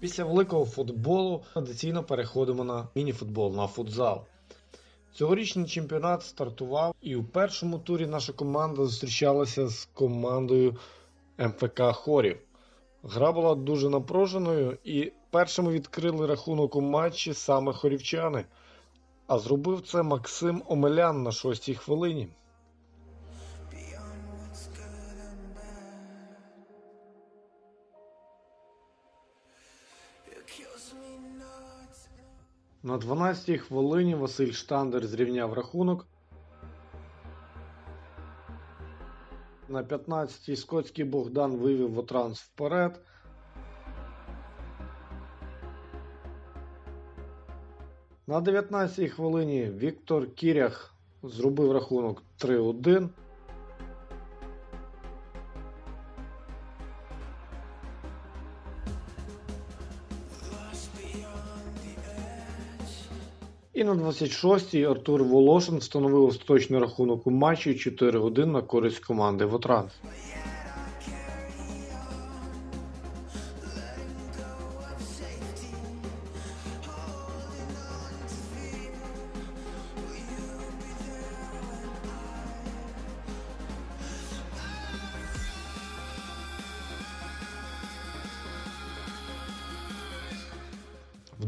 Після великого футболу традиційно переходимо на мініфутбол, на футзал. Цьогорічний чемпіонат стартував, і у першому турі наша команда зустрічалася з командою МФК Хорів. Гра була дуже напруженою, і першими відкрили рахунок у матчі саме хорівчани. А зробив це Максим Омелян на шостій хвилині. На 12-й хвилині Василь Штандер зрівняв рахунок. На 15-й скотський Богдан вивів Вотранс вперед. На 19-й хвилині Віктор Кірях зробив рахунок 3-1. І на 26-й Артур Волошин встановив остаточний рахунок у матчі 4-1 на користь команди Вотранс.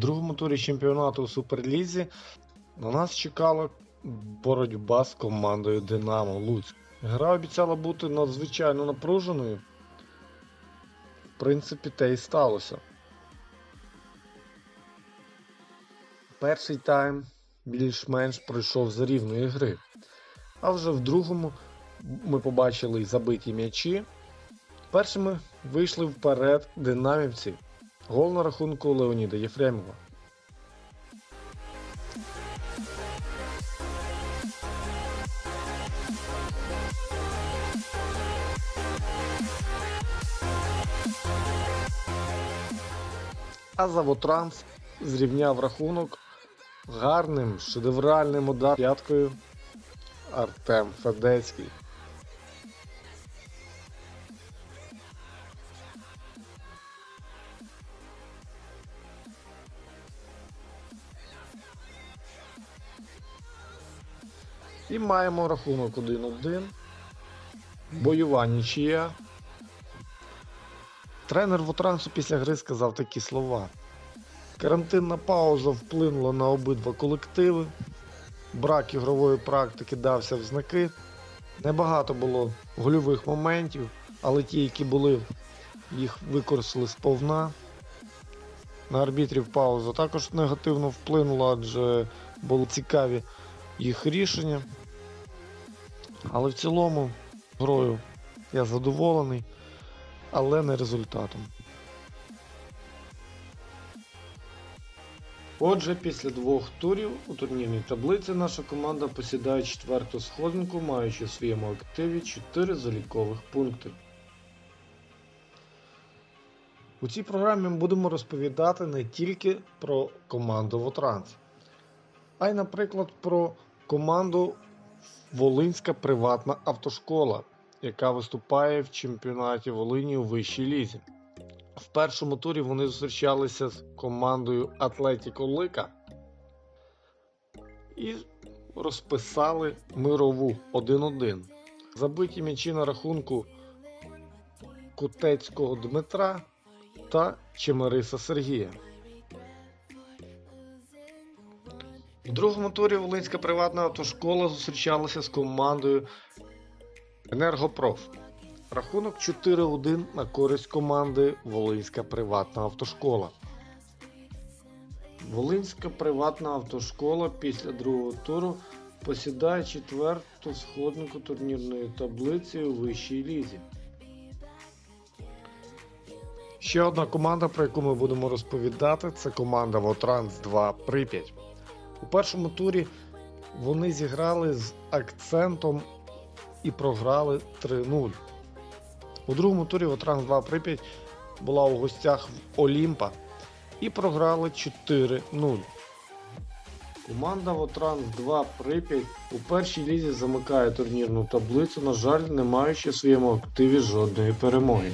Другому турі чемпіонату у Суперлізі на нас чекала боротьба з командою Динамо Луцьк. Гра обіцяла бути надзвичайно напруженою. В принципі, те і сталося. Перший тайм більш-менш пройшов за рівної гри. А вже в другому ми побачили забиті м'ячі. Першими вийшли вперед динамівці. Гол на рахунку Леоніда Єфремова. А Завотранс зрівняв рахунок гарним шедевральним удар п'яткою Артем Федецький. І маємо рахунок 1-1. Бойова нічия. Тренер Вотрансу після гри сказав такі слова. Карантинна пауза вплинула на обидва колективи. Брак ігрової практики дався в знаки. Небагато було гольових моментів, але ті, які були, їх використали сповна. На арбітрів пауза також негативно вплинула, адже були цікаві їх рішення. Але в цілому грою я задоволений, але не результатом. Отже, після двох турів у турнірній таблиці наша команда посідає четверту сходинку, маючи в своєму активі 4 залікових пункти. У цій програмі ми будемо розповідати не тільки про команду Вотранс, а й, наприклад, про команду Волинська приватна автошкола, яка виступає в чемпіонаті Волині у вищій лізі. В першому турі вони зустрічалися з командою Атлетіко Лика і розписали мирову 1-1. Забиті м'ячі на рахунку Кутецького Дмитра та Чемериса Сергія. У другому турі Волинська приватна автошкола зустрічалася з командою Енергопроф. Рахунок 4-1 на користь команди Волинська приватна автошкола. Волинська приватна автошкола після другого туру посідає четверту сходнику турнірної таблиці у вищій лізі. Ще одна команда, про яку ми будемо розповідати, це команда Вотранс 2 Прип'ять. У першому турі вони зіграли з акцентом і програли 3-0. У другому турі Вотранс 2 Прип'ять була у гостях в Олімпа і програли 4-0. Команда Вотранс 2 Прип'ять у першій лізі замикає турнірну таблицю, на жаль, не маючи в своєму активі жодної перемоги.